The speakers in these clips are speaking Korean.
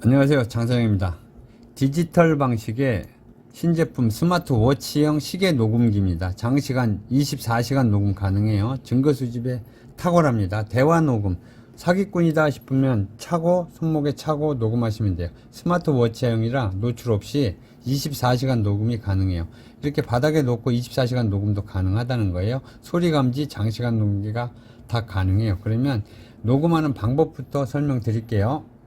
안녕하세요. 장사영입니다. 디지털 방식의 신제품 스마트 워치형 시계 녹음기입니다. 장시간 24시간 녹음 가능해요. 증거 수집에 탁월합니다. 대화 녹음. 사기꾼이다 싶으면 차고 손목에 차고 녹음하시면 돼요. 스마트 워치형이라 노출 없이 24시간 녹음이 가능해요. 이렇게 바닥에 놓고 24시간 녹음도 가능하다는 거예요. 소리 감지 장시간 녹음기가 다 가능해요. 그러면 녹음하는 방법부터 설명드릴게요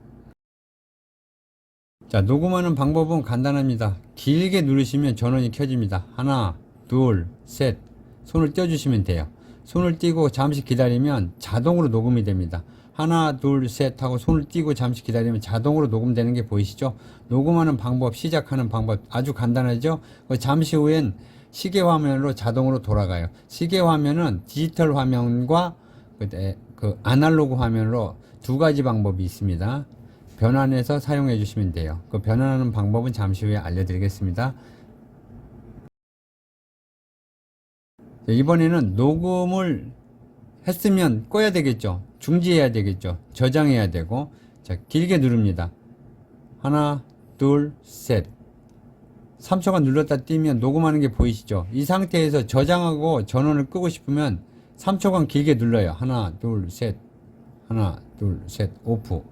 자, 녹음하는 방법은 간단합니다. 길게 누르시면 전원이 켜집니다. 하나, 둘, 셋. 손을 떼어 주시면 돼요. 손을 띄고 잠시 기다리면 자동으로 녹음이 됩니다. 하나, 둘, 셋 하고 손을 띄고 잠시 기다리면 자동으로 녹음되는 게 보이시죠? 녹음하는 방법, 시작하는 방법 아주 간단하죠? 그 잠시 후엔 시계 화면으로 자동으로 돌아가요. 시계 화면은 디지털 화면과 그 아날로그 화면으로 두 가지 방법이 있습니다. 변환해서 사용해 주시면 돼요. 그 변환하는 방법은 잠시 후에 알려드리겠습니다. 자, 이번에는 녹음을 했으면 꺼야 되겠죠. 중지해야 되겠죠. 저장해야 되고. 자, 길게 누릅니다. 하나, 둘, 셋. 3초간 눌렀다 띄면 녹음하는 게 보이시죠? 이 상태에서 저장하고 전원을 끄고 싶으면 3초간 길게 눌러요. 하나, 둘, 셋. 하나, 둘, 셋. 오프.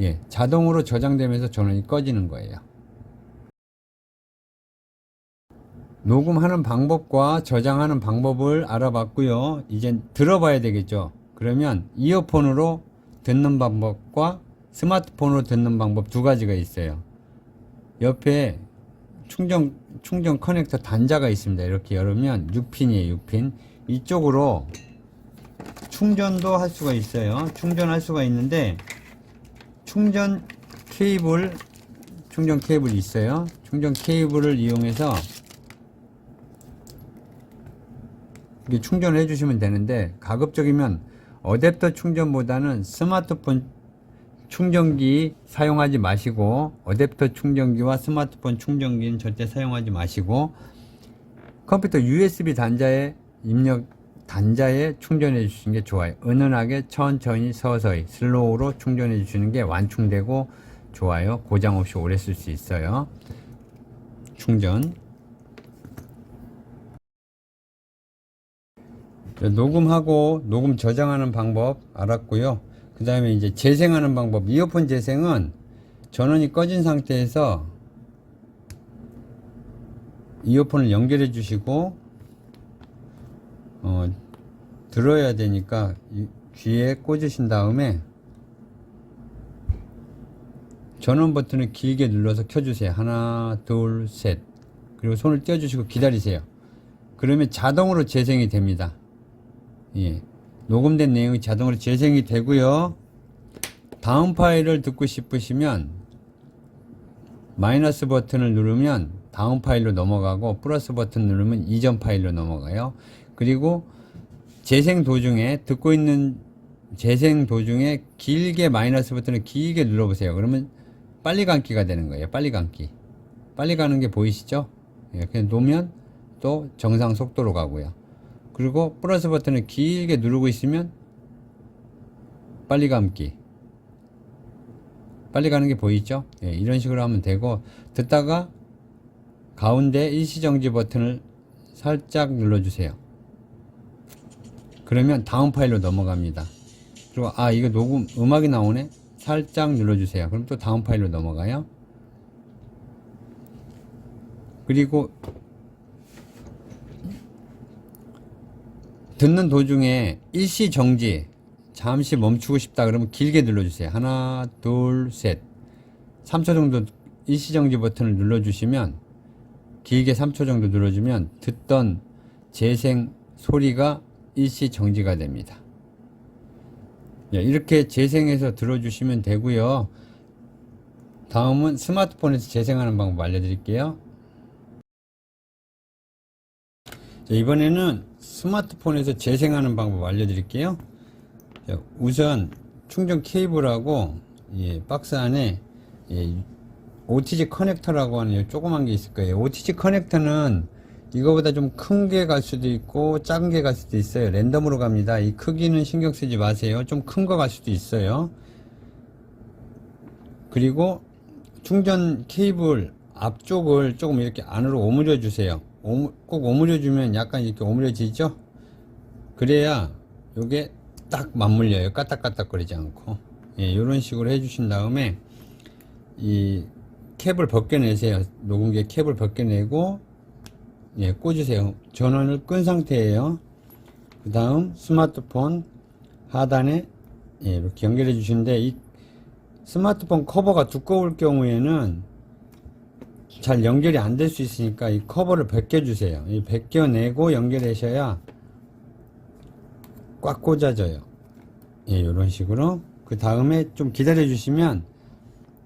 예, 자동으로 저장되면서 전원이 꺼지는 거예요. 녹음하는 방법과 저장하는 방법을 알아봤고요. 이젠 들어봐야 되겠죠. 그러면 이어폰으로 듣는 방법과 스마트폰으로 듣는 방법 두 가지가 있어요. 옆에 충전 충전 커넥터 단자가 있습니다. 이렇게 열으면 6핀이에요. 6핀. 이쪽으로 충전도 할 수가 있어요. 충전할 수가 있는데 충전 케이블 충전 케이블이 있어요. 충전 케이블을 이용해서 이렇게 충전을 해주시면 되는데 가급적이면 어댑터 충전보다는 스마트폰 충전기 사용하지 마시고 어댑터 충전기와 스마트폰 충전기는 절대 사용하지 마시고 컴퓨터 USB 단자에 입력 단자에 충전해 주시는 게 좋아요. 은은하게 천천히 서서히 슬로우로 충전해 주시는 게 완충되고 좋아요. 고장 없이 오래 쓸 수 있어요. 충전. 녹음하고 녹음 저장하는 방법 알았고요. 그 다음에 이제 재생하는 방법. 이어폰 재생은 전원이 꺼진 상태에서 이어폰을 연결해 주시고 어, 들어야 되니까 귀에 꽂으신 다음에 전원 버튼을 길게 눌러서 켜주세요. 하나, 둘, 셋. 그리고 손을 떼어주시고 기다리세요. 그러면 자동으로 재생이 됩니다. 예. 녹음된 내용이 자동으로 재생이 되고요. 다음 파일을 듣고 싶으시면 마이너스 버튼을 누르면 다음 파일로 넘어가고 플러스 버튼 누르면 이전 파일로 넘어가요. 그리고 재생 도중에 듣고 있는 재생 도중에 길게 마이너스 버튼을 길게 눌러보세요. 그러면 빨리 감기가 되는 거예요. 빨리 감기. 빨리 가는 게 보이시죠? 이렇게 놓으면 또 정상 속도로 가고요. 그리고 플러스 버튼을 길게 누르고 있으면 빨리 감기. 빨리 가는 게 보이죠? 예, 이런 식으로 하면 되고 듣다가 가운데 일시정지 버튼을 살짝 눌러주세요. 그러면 다음 파일로 넘어갑니다. 그리고 아 이거 녹음 음악이 나오네 살짝 눌러주세요. 그럼 또 다음 파일로 넘어가요. 그리고 듣는 도중에 일시 정지 잠시 멈추고 싶다 그러면 길게 눌러주세요. 하나 둘 셋 3초 정도 일시 정지 버튼을 눌러주시면 길게 3초 정도 눌러주면 듣던 재생 소리가 일시 정지가 됩니다. 예, 이렇게 재생해서 들어주시면 되고요. 다음은 스마트폰에서 재생하는 방법 알려드릴게요. 자, 이번에는 스마트폰에서 재생하는 방법 알려드릴게요. 자, 우선 충전 케이블하고 예, 박스 안에 예, OTG 커넥터라고 하는 조그만 게 있을 거예요. OTG 커넥터는 이거보다 좀 큰 게 갈 수도 있고 작은 게 갈 수도 있어요. 랜덤으로 갑니다. 이 크기는 신경 쓰지 마세요. 좀 큰 거 갈 수도 있어요. 그리고 충전 케이블 앞쪽을 조금 이렇게 안으로 오므려 주세요. 오므- 꼭 오므려 주면 약간 이렇게 오므려지죠? 그래야 요게 딱 맞물려요. 까딱까딱 거리지 않고. 예, 이런 식으로 해주신 다음에 이 캡을 벗겨내세요. 녹음기 캡을 벗겨내고 예, 꽂으세요. 전원을 끈 상태예요. 그 다음 스마트폰 하단에 예, 이렇게 연결해 주시는데 이 스마트폰 커버가 두꺼울 경우에는 잘 연결이 안 될 수 있으니까 이 커버를 벗겨 주세요. 이 벗겨내고 연결하셔야 꽉 꽂아져요. 예, 이런 식으로. 그 다음에 좀 기다려 주시면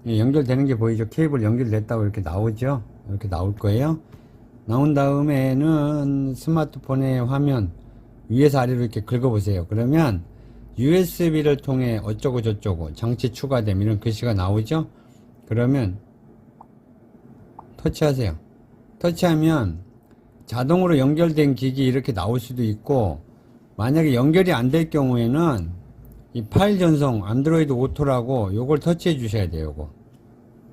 예, 연결되는 게 보이죠? 케이블 연결됐다고 이렇게 나오죠? 이렇게 나올 거예요. 나온 다음에는 스마트폰의 화면 위에서 아래로 이렇게 긁어보세요. 그러면 USB를 통해 어쩌고 저쩌고 장치 추가됨 이런 글씨가 나오죠? 그러면 터치하세요. 터치하면 자동으로 연결된 기기 이렇게 나올 수도 있고 만약에 연결이 안 될 경우에는 이 파일 전송 안드로이드 오토라고 요걸 터치해 주셔야 돼요. 요거.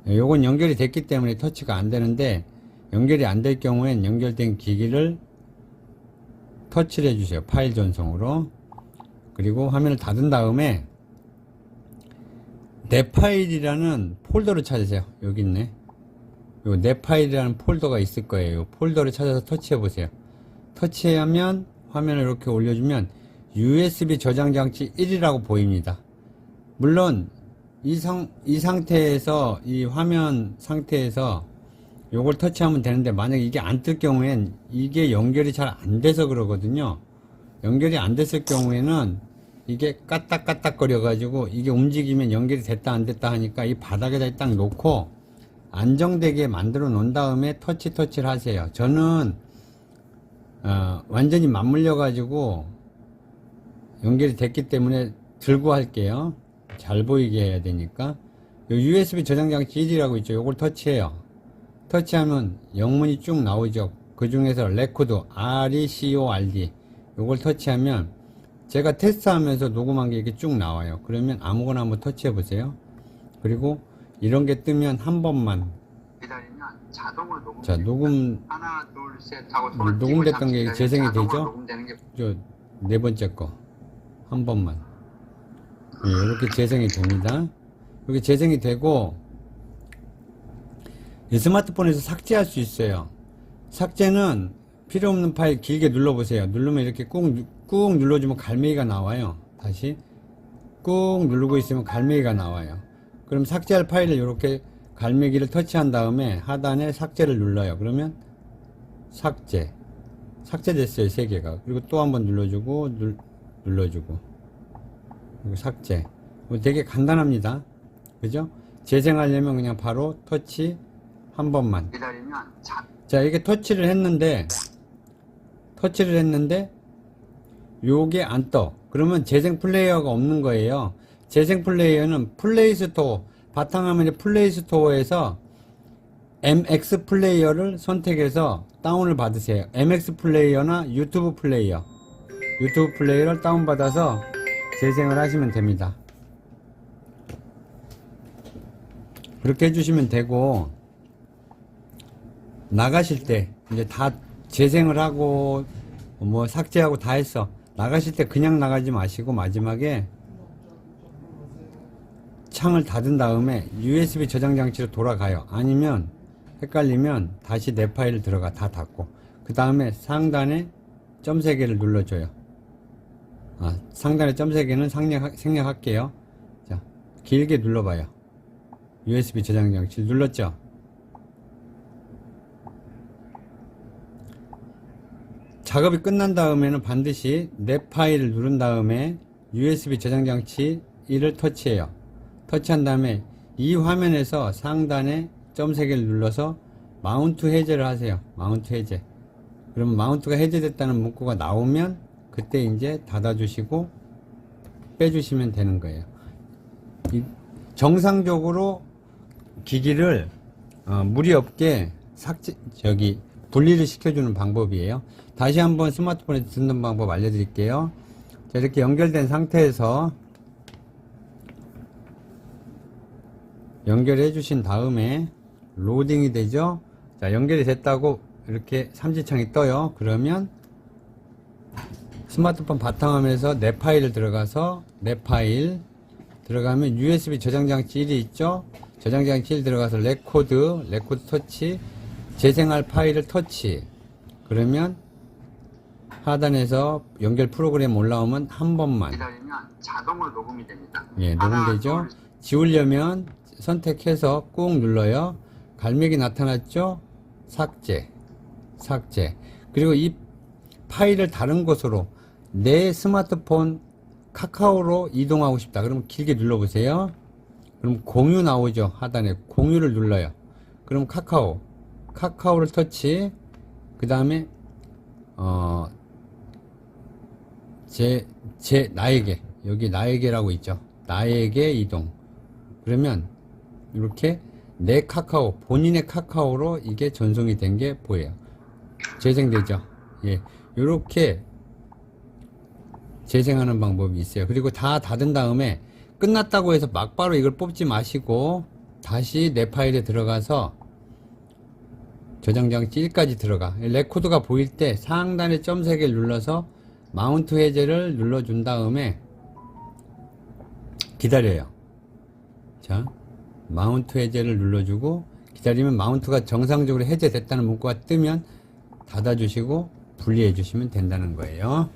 예, 요건 연결이 됐기 때문에 터치가 안 되는데 연결이 안 될 경우엔 연결된 기기를 터치를 해 주세요. 파일 전송으로. 그리고 화면을 닫은 다음에 내 파일이라는 폴더를 찾으세요. 여기 있네. 요내 파일이라는 폴더가 있을 거예요. 요 폴더를 찾아서 터치해 보세요. 터치하면 화면을 이렇게 올려주면 USB 저장 장치 1이라고 보입니다. 물론 이, 상, 이 상태에서 이 화면 상태에서 요걸 터치하면 되는데 만약에 이게 안 뜰 경우엔 이게 연결이 잘 안 돼서 그러거든요. 연결이 안 됐을 경우에는 이게 까딱까딱 거려 가지고 이게 움직이면 연결이 됐다 안 됐다 하니까 이 바닥에다 딱 놓고 안정되게 만들어 놓은 다음에 터치 터치를 하세요. 저는 어, 완전히 맞물려 가지고 연결이 됐기 때문에 들고 할게요. 잘 보이게 해야 되니까. 요 USB 저장 장치 1이라고 있죠. 요걸 터치해요. 터치하면 영문이 쭉 나오죠. 그 중에서 레코드 RECORD 요걸 터치하면 제가 테스트하면서 녹음한 게 이렇게 쭉 나와요. 그러면 아무거나 한번 터치해 보세요. 그리고 이런 게 뜨면 한 번만 녹음. 자 녹음 하나 둘셋 하고 음, 녹음됐던 게 재생이 되죠? 저 네 번째 거 한 번만 예, 이렇게 재생이 됩니다. 이렇게 재생이 되고 이 스마트폰에서 삭제할 수 있어요. 삭제는 필요 없는 파일 길게 눌러보세요. 누르면 이렇게 꾹, 누- 꾹 눌러주면 갈매기가 나와요. 다시 꾹 누르고 있으면 갈매기가 나와요. 그럼 삭제할 파일을 이렇게 갈매기를 터치한 다음에 하단에 삭제를 눌러요. 그러면 삭제 삭제됐어요 세 개가 그리고 또 한번 눌러주고 눌, 눌러주고 그리고 삭제 뭐 되게 간단합니다 그죠 재생하려면 그냥 바로 터치 한 번만 기다리면 자, 자 이게 터치를 했는데 터치를 했는데 요게 안 떠 그러면 재생 플레이어가 없는 거예요 재생 플레이어는 플레이스토어 바탕화면의 플레이스토어에서 MX 플레이어를 선택해서 다운을 받으세요. MX 플레이어나 유튜브 플레이어. 유튜브 플레이어를 다운받아서 재생을 하시면 됩니다. 그렇게 해주시면 되고, 나가실 때, 이제 다 재생을 하고, 뭐 삭제하고 다 했어. 나가실 때 그냥 나가지 마시고, 마지막에 창을 닫은 다음에 USB 저장 장치로 돌아가요. 아니면 헷갈리면 다시 내 파일 들어가 다 닫고 그 다음에 상단에 점 세 개를 눌러줘요. 아, 상단에 점 세 개는 생략, 생략할게요. 자, 길게 눌러봐요. USB 저장 장치 눌렀죠? 작업이 끝난 다음에는 반드시 내 파일을 누른 다음에 USB 저장 장치 1을 터치해요. 터치한 다음에 이 화면에서 상단에 점 3개를 눌러서 마운트 해제를 하세요. 마운트 해제. 그러면 마운트가 해제됐다는 문구가 나오면 그때 이제 닫아주시고 빼주시면 되는 거예요. 이- 정상적으로 기기를 어, 무리 없게 삭제 저기 분리를 시켜주는 방법이에요. 다시 한번 스마트폰에 듣는 방법 알려드릴게요. 자, 이렇게 연결된 상태에서 연결해 주신 다음에 로딩이 되죠? 자 연결이 됐다고 이렇게 삼지창이 떠요. 그러면 스마트폰 바탕화면에서 내 파일을 들어가서 내 파일 들어가면 USB 저장 장치 1이 있죠? 저장 장치 1 들어가서 레코드 레코드 터치 재생할 파일을 터치. 그러면 하단에서 연결 프로그램 올라오면 한 번만 기다리면 자동으로 녹음이 됩니다. 예, 녹음되죠. 둘, 지우려면 선택해서 꾹 눌러요. 갈매기 나타났죠? 삭제, 삭제. 그리고 이 파일을 다른 곳으로 내 스마트폰 카카오로 이동하고 싶다. 그러면 길게 눌러보세요. 그럼 공유 나오죠. 하단에 공유를 눌러요. 그럼 카카오, 카카오를 터치. 그 다음에 어, 제, 제, 나에게, 여기 나에게라고 있죠. 나에게 이동. 그러면, 이렇게 내 카카오, 본인의 카카오로 이게 전송이 된 게 보여요. 재생되죠. 예. 요렇게 재생하는 방법이 있어요. 그리고 다 닫은 다음에 끝났다고 해서 막바로 이걸 뽑지 마시고 다시 내 파일에 들어가서 저장장치 1까지 들어가. 레코드가 보일 때 상단에 점 3개를 눌러서 마운트 해제를 눌러준 다음에 기다려요. 자, 마운트 해제를 눌러주고 기다리면 마운트가 정상적으로 해제됐다는 문구가 뜨면 닫아주시고 분리해 주시면 된다는 거예요.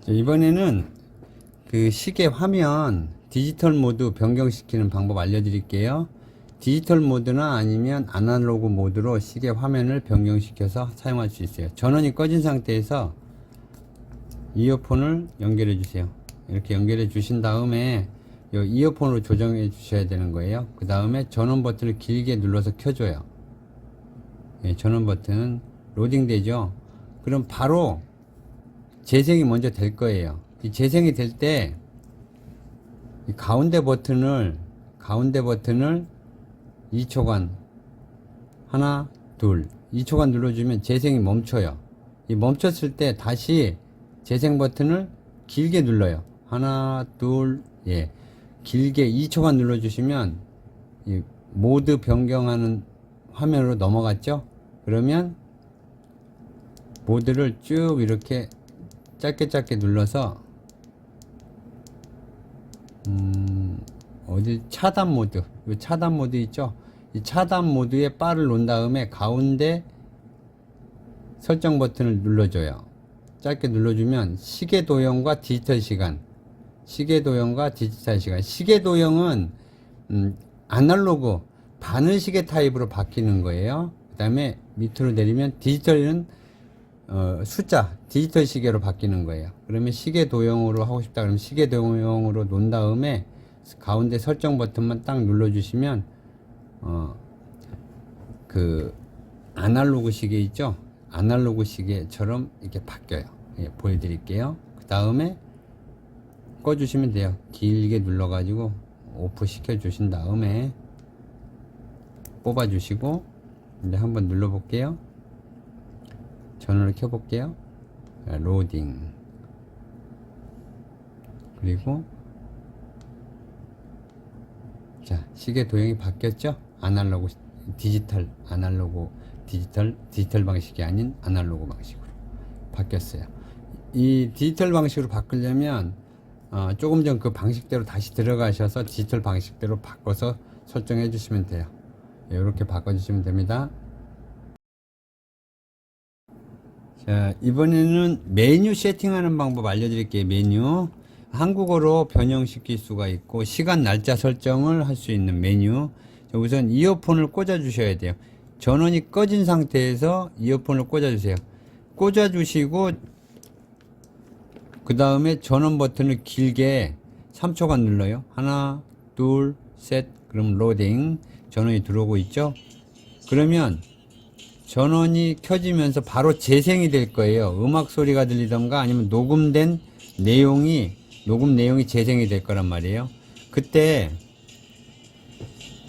자, 이번에는 그 시계 화면 디지털 모드 변경시키는 방법 알려드릴게요. 디지털 모드나 아니면 아날로그 모드로 시계 화면을 변경시켜서 사용할 수 있어요. 전원이 꺼진 상태에서 이어폰을 연결해 주세요. 이렇게 연결해 주신 다음에 이 이어폰으로 조정해 주셔야 되는 거예요. 그 다음에 전원 버튼을 길게 눌러서 켜줘요. 예, 전원 버튼 로딩 되죠. 그럼 바로 재생이 먼저 될 거예요. 이 재생이 될 때 가운데 버튼을 가운데 버튼을 2초간 하나 둘 2초간 눌러주면 재생이 멈춰요. 이 멈췄을 때 다시 재생 버튼을 길게 눌러요. 하나 둘 예. 길게 2초간 눌러주시면 이 모드 변경하는 화면으로 넘어갔죠. 그러면 모드를 쭉 이렇게 짧게 짧게 눌러서 음, 어디 차단 모드 요 차단 모드 있죠? 이 차단 모드에 바를 놓은 다음에 가운데 설정 버튼을 눌러줘요. 짧게 눌러주면 시계 도형과 디지털 시간 시계 도형과 디지털 시간. 시계 도형은 음, 아날로그 바늘 시계 타입으로 바뀌는 거예요. 그 다음에 밑으로 내리면 디지털은 어, 숫자 디지털 시계로 바뀌는 거예요. 그러면 시계 도형으로 하고 싶다 그러면 시계 도형으로 놓은 다음에 가운데 설정 버튼만 딱 눌러주시면 어, 그 아날로그 시계 있죠? 아날로그 시계처럼 이렇게 바뀌어요. 예, 보여드릴게요. 그 다음에 꺼주시면 돼요. 길게 눌러가지고 오프 시켜주신 다음에 뽑아주시고 이제 한번 눌러볼게요. 전원을 켜볼게요. 자, 로딩. 그리고 자 시계 도형이 바뀌었죠? 아날로그 디지털 아날로그 디지털 디지털 방식이 아닌 아날로그 방식으로 바뀌었어요. 이 디지털 방식으로 바꾸려면 어, 조금 전 그 방식대로 다시 들어가셔서 디지털 방식대로 바꿔서 설정해 주시면 돼요. 이렇게 바꿔주시면 됩니다. 자, 이번에는 메뉴 세팅하는 방법 알려드릴게요. 메뉴. 한국어로 변형시킬 수가 있고, 시간, 날짜 설정을 할 수 있는 메뉴. 자, 우선 이어폰을 꽂아 주셔야 돼요. 전원이 꺼진 상태에서 이어폰을 꽂아 주세요. 꽂아 주시고, 그 다음에 전원 버튼을 길게 3초간 눌러요. 하나, 둘, 셋. 그럼 로딩. 전원이 들어오고 있죠? 그러면 전원이 켜지면서 바로 재생이 될 거예요. 음악 소리가 들리던가 아니면 녹음된 내용이 녹음 내용이 재생이 될 거란 말이에요. 그때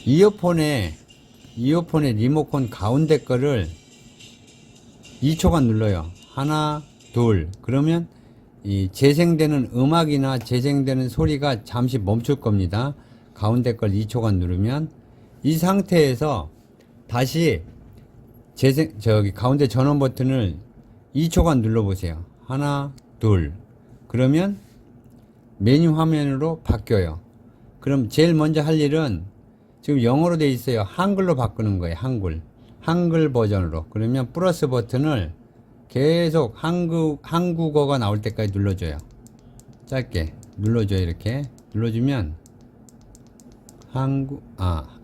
이어폰에 이어폰의 리모컨 가운데 거를 2초간 눌러요. 하나, 둘. 그러면 이 재생되는 음악이나 재생되는 소리가 잠시 멈출 겁니다. 가운데 걸 2초간 누르면 이 상태에서 다시 재생 저기 가운데 전원 버튼을 2초간 눌러 보세요. 하나, 둘. 그러면 메뉴 화면으로 바뀌어요. 그럼 제일 먼저 할 일은 지금 영어로 돼 있어요. 한글로 바꾸는 거예요. 한글. 한글 버전으로. 그러면 플러스 버튼을 계속 한국, 한국어가 나올 때까지 눌러줘요. 짧게 눌러줘요. 이렇게. 눌러주면 한국, 아,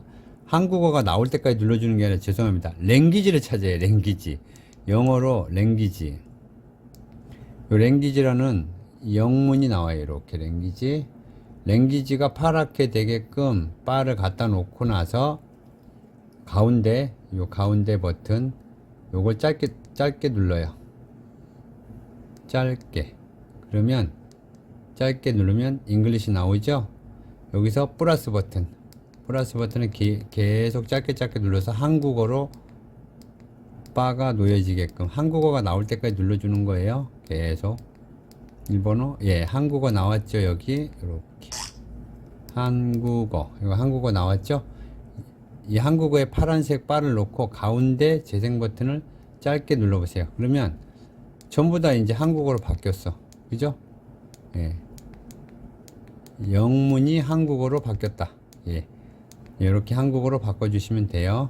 한국어가 나올 때까지 눌러주는 게 아니라 죄송합니다. 랭귀지를 찾아요. 랭귀지. 영어로 랭귀지. 요 랭귀지라는 영문이 나와요. 이렇게 랭귀지. 랭귀지가 파랗게 되게끔 바를 갖다 놓고 나서 가운데 요 가운데 버튼 요걸 짧게 짧게 눌러요. 짧게. 그러면 짧게 누르면 잉글리시 나오죠? 여기서 플러스 버튼. 플러스 버튼을 기- 계속 짧게 짧게 눌러서 한국어로 바가 놓여지게끔 한국어가 나올 때까지 눌러주는 거예요. 계속. 일본어, 예, 한국어 나왔죠, 여기. 이렇게. 한국어. 이거 한국어 나왔죠? 이 한국어에 파란색 바를 놓고 가운데 재생 버튼을 짧게 눌러 보세요. 그러면 전부 다 이제 한국어로 바뀌었어. 그죠? 예. 영문이 한국어로 바뀌었다. 예. 이렇게 한국어로 바꿔 주시면 돼요.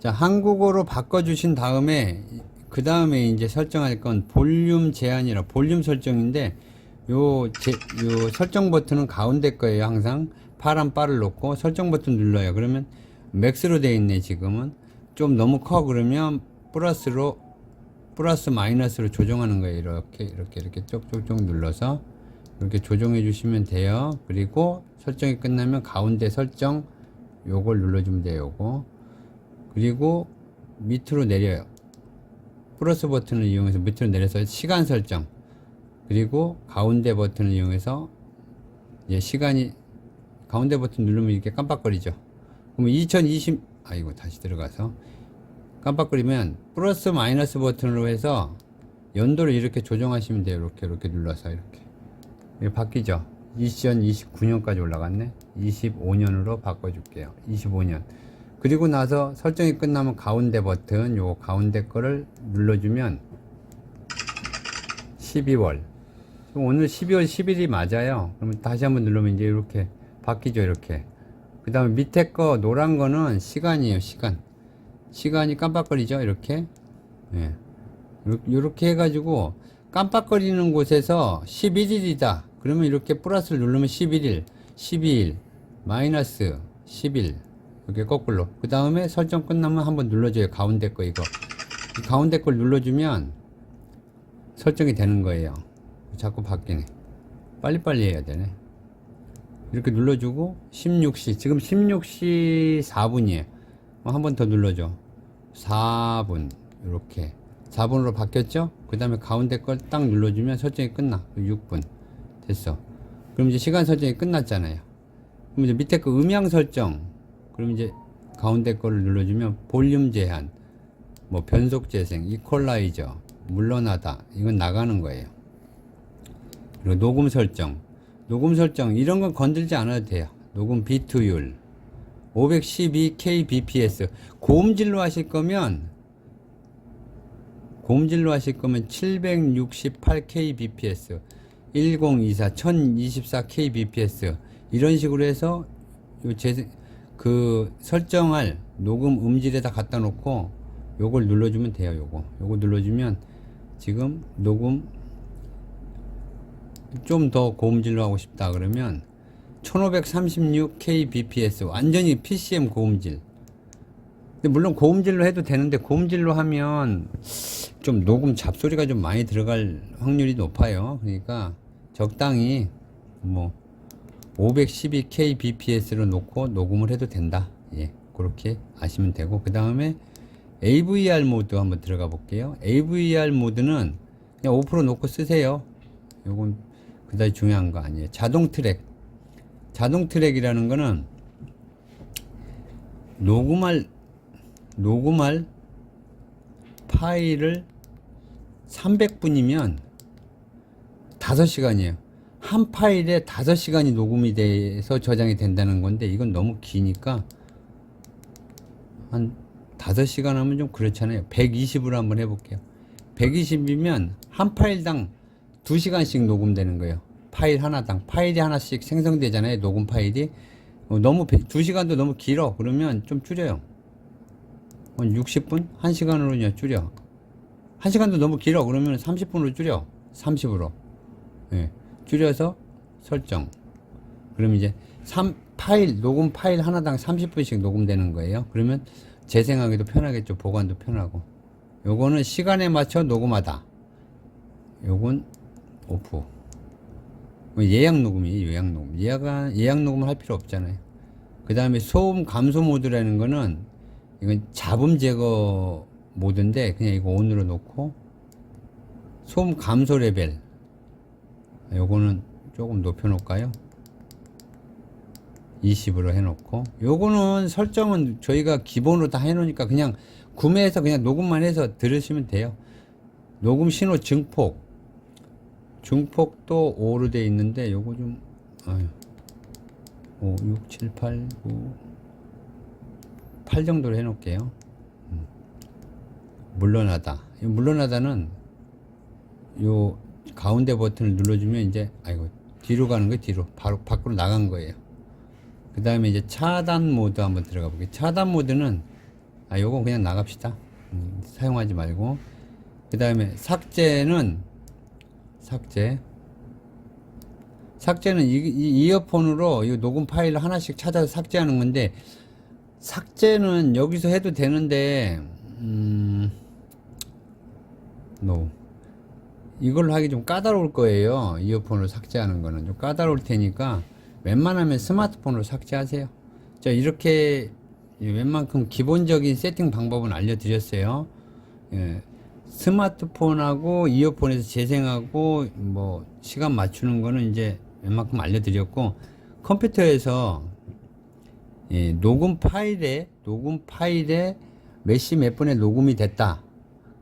자, 한국어로 바꿔 주신 다음에, 그 다음에 이제 설정할 건 볼륨 제한이라, 볼륨 설정인데, 요, 제, 요 설정 버튼은 가운데 거예요, 항상. 파란 바를 놓고 설정 버튼 눌러요. 그러면 맥스로 돼 있네, 지금은. 좀 너무 커, 그러면 플러스로, 플러스 마이너스로 조정하는 거예요. 이렇게, 이렇게, 이렇게 쪽쪽쪽 눌러서. 이렇게 조정해 주시면 돼요. 그리고 설정이 끝나면 가운데 설정, 요걸 눌러주면 돼요, 요거. 그리고 밑으로 내려요. 플러스 버튼을 이용해서 밑으로 내려서 시간 설정. 그리고 가운데 버튼을 이용해서 이제 시간이 가운데 버튼 누르면 이렇게 깜빡거리죠. 그러면 2020 아이고 다시 들어가서 깜빡거리면 플러스 마이너스 버튼으로 해서 연도를 이렇게 조정하시면 돼요. 이렇게 이렇게 눌러서 이렇게 이게 바뀌죠. 2029년까지 올라갔네. 25년으로 바꿔줄게요. 25년. 그리고 나서 설정이 끝나면 가운데 버튼, 요 가운데 거를 눌러주면 12월. 지금 오늘 12월 10일이 맞아요. 그러면 다시 한번 누르면 이제 이렇게 바뀌죠. 이렇게. 그 다음에 밑에 거 노란 거는 시간이에요. 시간. 시간이 깜빡거리죠. 이렇게. 예. 이렇게 해가지고 깜빡거리는 곳에서 11일이다. 그러면 이렇게 플러스를 누르면 11일, 12일, 마이너스 10일. 이렇게 거꾸로. 그 다음에 설정 끝나면 한번 눌러줘요. 가운데 거 이거. 이 가운데 걸 눌러주면 설정이 되는 거예요. 자꾸 바뀌네. 빨리빨리 해야 되네. 이렇게 눌러주고 16시. 지금 16시 4분이에요. 한 번 더 눌러줘. 4분. 이렇게. 4분으로 바뀌었죠? 그 다음에 가운데 걸 딱 눌러주면 설정이 끝나. 6분. 됐어. 그럼 이제 시간 설정이 끝났잖아요. 그럼 이제 밑에 거 음향 설정. 그럼 이제 가운데 거를 눌러주면 볼륨 제한, 뭐 변속 재생, 이퀄라이저, 물러나다. 이건 나가는 거예요. 그리고 녹음 설정. 녹음 설정. 이런 건 건들지 않아도 돼요. 녹음 비트율. 512kbps. 고음질로 하실 거면 고음질로 하실 거면 768kbps, 1024, 1024kbps 이런 식으로 해서 요 재, 그 설정할 녹음 음질에다 갖다 놓고 요걸 눌러주면 돼요. 요거 요거 눌러주면 지금 녹음 좀 더 고음질로 하고 싶다 그러면 1536kbps 완전히 PCM 고음질 근데 물론 고음질로 해도 되는데 고음질로 하면 좀 녹음 잡소리가 좀 많이 들어갈 확률이 높아요. 그러니까 적당히 뭐 512kbps로 놓고 녹음을 해도 된다. 예, 그렇게 아시면 되고 그 다음에 AVR 모드 한번 들어가 볼게요. AVR 모드는 그냥 5% 놓고 쓰세요. 요건 그다지 중요한 거 아니에요. 자동 트랙. 자동 트랙이라는 거는 녹음할 녹음할 파일을 300분이면 5시간이에요. 한 파일에 5시간이 녹음이 돼서 저장이 된다는 건데 이건 너무 기니까 한 5시간 하면 좀 그렇잖아요. 120으로 한번 해볼게요. 120이면 한 파일당 2시간씩 녹음되는 거예요. 파일 하나당. 파일이 하나씩 생성되잖아요. 녹음 파일이. 어, 너무, 2시간도 너무 길어. 그러면 좀 줄여요. 한 60분? 1시간으로 그냥 줄여. 1시간도 너무 길어. 그러면 30분으로 줄여. 30으로. 예. 줄여서 설정. 그럼 이제 3, 파일, 녹음 파일 하나당 30분씩 녹음되는 거예요. 그러면 재생하기도 편하겠죠. 보관도 편하고. 요거는 시간에 맞춰 녹음하다. 요건 오프. 뭐 예약 녹음이에요. 예약 녹음. 예약, 예약 녹음을 할 필요 없잖아요. 그 다음에 소음 감소 모드라는 거는 이건 잡음 제거 모드인데 그냥 이거 온으로 놓고 소음 감소 레벨 요거는 조금 높여 놓을까요? 20으로 해 놓고 요거는 설정은 저희가 기본으로 다 해 놓으니까 그냥 구매해서 그냥 녹음만 해서 들으시면 돼요. 녹음 신호 증폭 증폭도 5로 돼 있는데 요거 좀 아유 5, 6, 7, 8, 9 8 정도로 해 놓을게요. 음. 물러나다. 이 물러나다는 요 가운데 버튼을 눌러주면 이제 아이고 뒤로 가는 거예요 뒤로. 바로 밖으로 나간 거예요. 그 다음에 이제 차단 모드 한번 들어가 볼게요. 차단 모드는 아 요건 그냥 나갑시다. 음, 사용하지 말고. 그 다음에 삭제는 삭제. 삭제는 이, 이 이어폰으로 이 녹음 파일을 하나씩 찾아서 삭제하는 건데 삭제는 여기서 해도 되는데 음 no. 이걸로 하기 좀 까다로울 거예요. 이어폰으로 삭제하는 거는 좀 까다로울 테니까 웬만하면 스마트폰으로 삭제하세요. 자, 이렇게 웬만큼 기본적인 세팅 방법은 알려드렸어요. 예, 스마트폰하고 이어폰에서 재생하고 뭐 시간 맞추는 거는 이제 웬만큼 알려드렸고 컴퓨터에서 예, 녹음 파일에 녹음 파일에 몇 시 몇 분에 녹음이 됐다.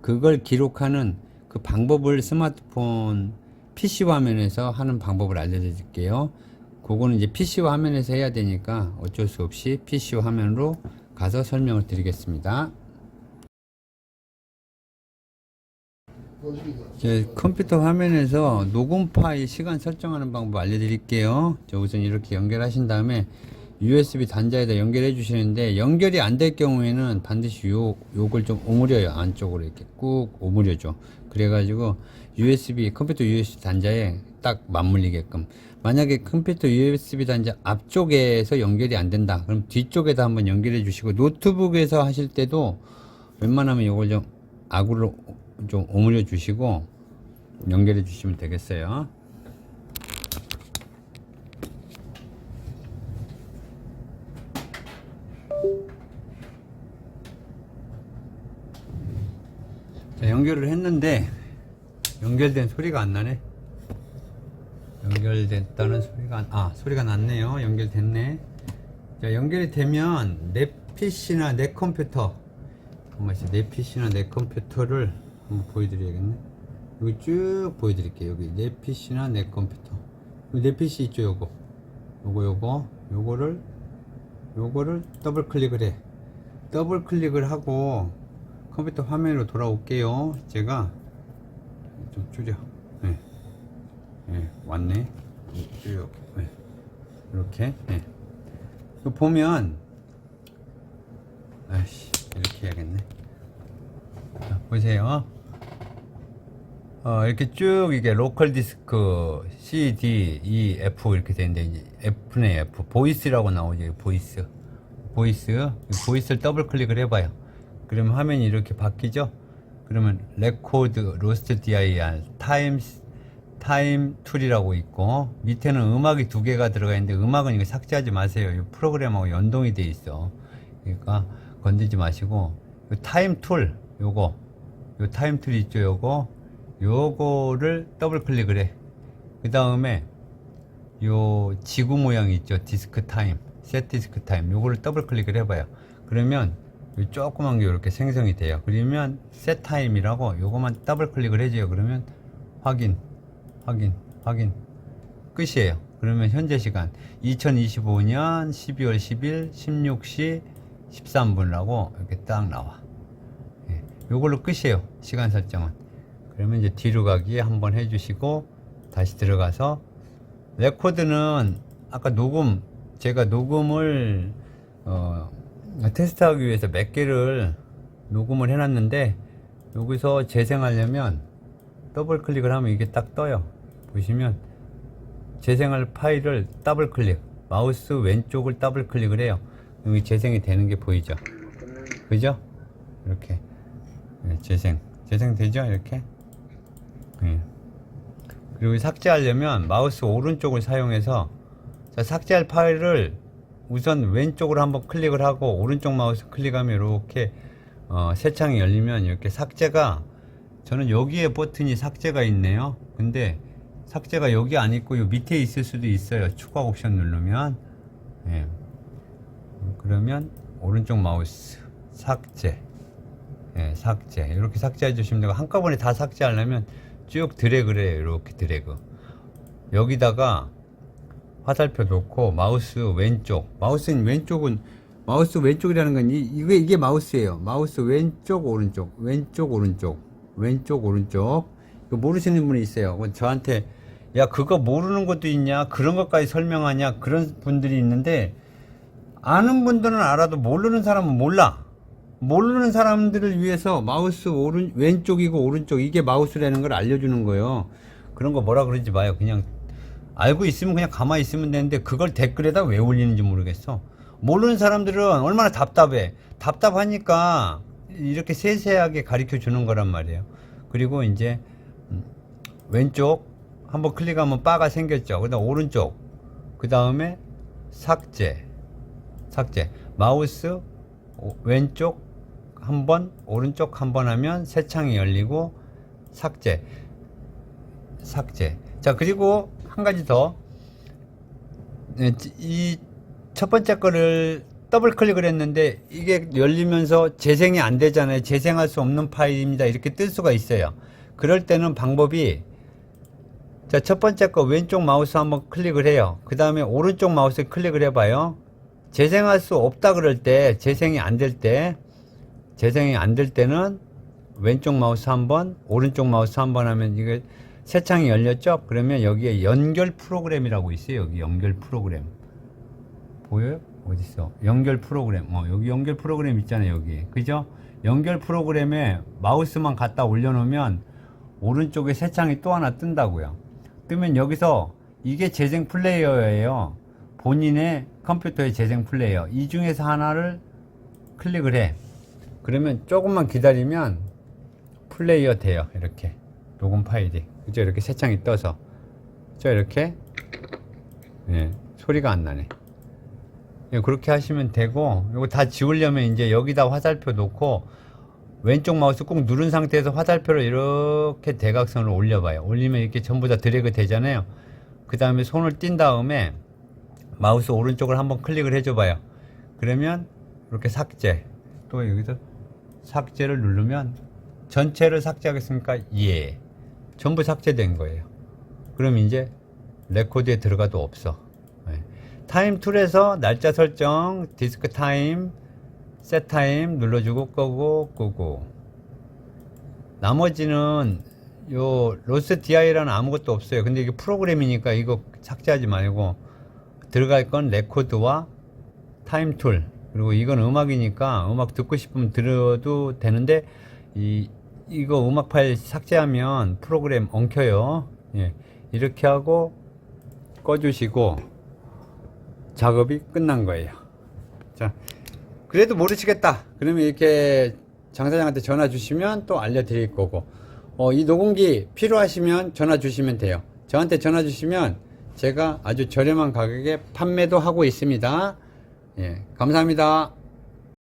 그걸 기록하는 그 방법을 스마트폰 PC 화면에서 하는 방법을 알려드릴게요. 그거는 이제 PC 화면에서 해야 되니까 어쩔 수 없이 PC 화면으로 가서 설명을 드리겠습니다. 제 컴퓨터 화면에서 녹음 파일 시간 설정하는 방법 알려드릴게요. 자, 우선 이렇게 연결하신 다음에 USB 단자에다 연결해 주시는데 연결이 안 될 경우에는 반드시 요 요걸 좀 오므려요 안쪽으로 이렇게 꾹 오므려줘 그래가지고 USB 컴퓨터 USB 단자에 딱 맞물리게끔. 만약에 컴퓨터 USB 단자 앞쪽에서 연결이 안 된다. 그럼 뒤쪽에다 한번 연결해 주시고 노트북에서 하실 때도 웬만하면 요걸 좀 악으로 좀 오므려 주시고 연결해 주시면 되겠어요 자, 연결을 했는데 연결된 소리가 안 나네. 연결됐다는 소리가 안, 아 소리가 났네요. 연결됐네. 자 연결이 되면 내 PC나 내 컴퓨터 잠깐만. 내 PC나 내 컴퓨터를 한번 보여드려야겠네. 여기 쭉 보여드릴게요. 여기 내 PC나 내 컴퓨터. 내 PC 있죠, 요거. 요거 요거 요거를 요거를 더블 클릭을 해. 더블 클릭을 하고 컴퓨터 화면으로 돌아올게요. 제가 좀 줄여. 네. 네, 왔네. 쭉. 네. 이렇게. 네. 또 보면, 아이씨, 이렇게 해야겠네. 자, 보세요. 어, 이렇게 쭉 이게 로컬 디스크 C, D, E, F 이렇게 되는데 F네 F 보이스라고 나오죠 보이스 보이스 이 보이스를 더블 클릭을 해봐요 그러면 화면이 이렇게 바뀌죠 그러면 레코드 로스트 DIR 타임 타임 툴이라고 있고 밑에는 음악이 두 개가 들어가 있는데 음악은 이거 삭제하지 마세요 이 프로그램하고 연동이 돼 있어 그러니까 건들지 마시고 이 타임 툴 요거 요 타임 툴 있죠 요거 요거를 더블 클릭을 해. 그 다음에 요 지구 모양 있죠. 디스크 타임, 셋 디스크 타임. 요거를 더블 클릭을 해봐요. 그러면 요 조그만 게 이렇게 생성이 돼요. 그러면 셋 타임이라고 요거만 더블 클릭을 해줘요. 그러면 확인, 확인, 확인. 끝이에요. 그러면 현재 시간 2025년 12월 10일 16시 13분이라고 이렇게 딱 나와. 예, 요걸로 끝이에요. 시간 설정은. 그러면 이제 뒤로 가기 한번 해주시고 다시 들어가서 레코드는 아까 녹음 제가 녹음을 어, 테스트하기 위해서 몇 개를 녹음을 해놨는데 여기서 재생하려면 더블 클릭을 하면 이게 딱 떠요. 보시면 재생할 파일을 더블 클릭 마우스 왼쪽을 더블 클릭을 해요. 여기 재생이 되는 게 보이죠? 그죠? 이렇게 네, 재생 재생 되죠? 이렇게 네. 그리고 삭제하려면 마우스 오른쪽을 사용해서 자, 삭제할 파일을 우선 왼쪽으로 한번 클릭을 하고 오른쪽 마우스 클릭하면 이렇게 어, 새 창이 열리면 이렇게 삭제가 저는 여기에 버튼이 삭제가 있네요. 근데 삭제가 여기 안 있고 요 밑에 있을 수도 있어요. 추가 옵션 누르면 예. 그러면 오른쪽 마우스 삭제 예, 삭제 이렇게 삭제해 주시면 되고 한꺼번에 다 삭제하려면 쭉 드래그를 해요. 이렇게 드래그 여기다가 화살표 놓고 마우스 왼쪽 마우스는 왼쪽은 마우스 왼쪽이라는 건 이, 이게 이게 마우스예요. 마우스 왼쪽 오른쪽 왼쪽 오른쪽 왼쪽 오른쪽. 이거 모르시는 분이 있어요. 저한테 야 그거 모르는 것도 있냐? 그런 것까지 설명하냐? 그런 분들이 있는데 아는 분들은 알아도 모르는 사람은 몰라. 모르는 사람들을 위해서 마우스 오른 왼쪽이고 오른쪽 이게 마우스라는 걸 알려주는 거예요. 그런 거 뭐라 그러지 마요. 그냥 알고 있으면 그냥 가만히 있으면 되는데 그걸 댓글에다 왜 올리는지 모르겠어. 모르는 사람들은 얼마나 답답해. 답답하니까 이렇게 세세하게 가르쳐 주는 거란 말이에요. 그리고 이제 음, 왼쪽 한번 클릭하면 바가 생겼죠. 그다음 오른쪽. 그다음에 삭제. 삭제. 마우스 오- 왼쪽 한 번, 오른쪽 한 번 하면 새 창이 열리고 삭제. 삭제. 자, 그리고 한 가지 더. 네, 이첫 번째 거를 더블 클릭을 했는데 이게 열리면서 재생이 안 되잖아요. 재생할 수 없는 파일입니다. 이렇게 뜰 수가 있어요. 그럴 때는 방법이 자, 첫 번째 거 왼쪽 마우스 한번 클릭을 해요. 그 다음에 오른쪽 마우스 클릭을 해봐요. 재생할 수 없다 그럴 때, 재생이 안 될 때, 재생이 안 될 때는 왼쪽 마우스 한 번, 오른쪽 마우스 한번 하면 이게 새 창이 열렸죠? 그러면 여기에 연결 프로그램이라고 있어요. 여기 연결 프로그램. 보여요? 어딨어? 연결 프로그램. 어, 여기 연결 프로그램 있잖아요. 여기. 그죠? 연결 프로그램에 마우스만 갖다 올려놓으면 오른쪽에 새 창이 또 하나 뜬다고요. 뜨면 여기서 이게 재생 플레이어예요. 본인의 컴퓨터의 재생 플레이어. 이 중에서 하나를 클릭을 해. 그러면 조금만 기다리면 플레이어 돼요. 이렇게. 녹음 파일이. 그죠? 이렇게 새 창이 떠서. 저 이렇게. 예, 소리가 안 나네. 예, 그렇게 하시면 되고, 이거 다 지우려면 이제 여기다 화살표 놓고, 왼쪽 마우스 꾹 누른 상태에서 화살표를 이렇게 대각선으로 올려봐요. 올리면 이렇게 전부 다 드래그 되잖아요. 그 다음에 손을 띈 다음에 마우스 오른쪽을 한번 클릭을 해줘봐요. 그러면 이렇게 삭제. 또 여기서 삭제를 누르면 전체를 삭제하겠습니까? 예. 전부 삭제된 거예요. 그럼 이제 레코드에 들어가도 없어. 예. 타임 툴에서 날짜 설정, 디스크 타임, 셋 타임 눌러주고 끄고 끄고. 나머지는 요 로스 DI라는 아무것도 없어요. 근데 이게 프로그램이니까 이거 삭제하지 말고 들어갈 건 레코드와 타임 툴 그리고 이건 음악이니까 음악 듣고 싶으면 들어도 되는데 이 이거 음악 파일 삭제하면 프로그램 엉켜요. 예. 이렇게 하고 꺼주시고 작업이 끝난 거예요. 자, 그래도 모르시겠다. 그러면 이렇게 장사장한테 전화 주시면 또 알려드릴 거고, 어, 이 녹음기 필요하시면 전화 주시면 돼요. 저한테 전화 주시면 제가 아주 저렴한 가격에 판매도 하고 있습니다. 예, 감사합니다.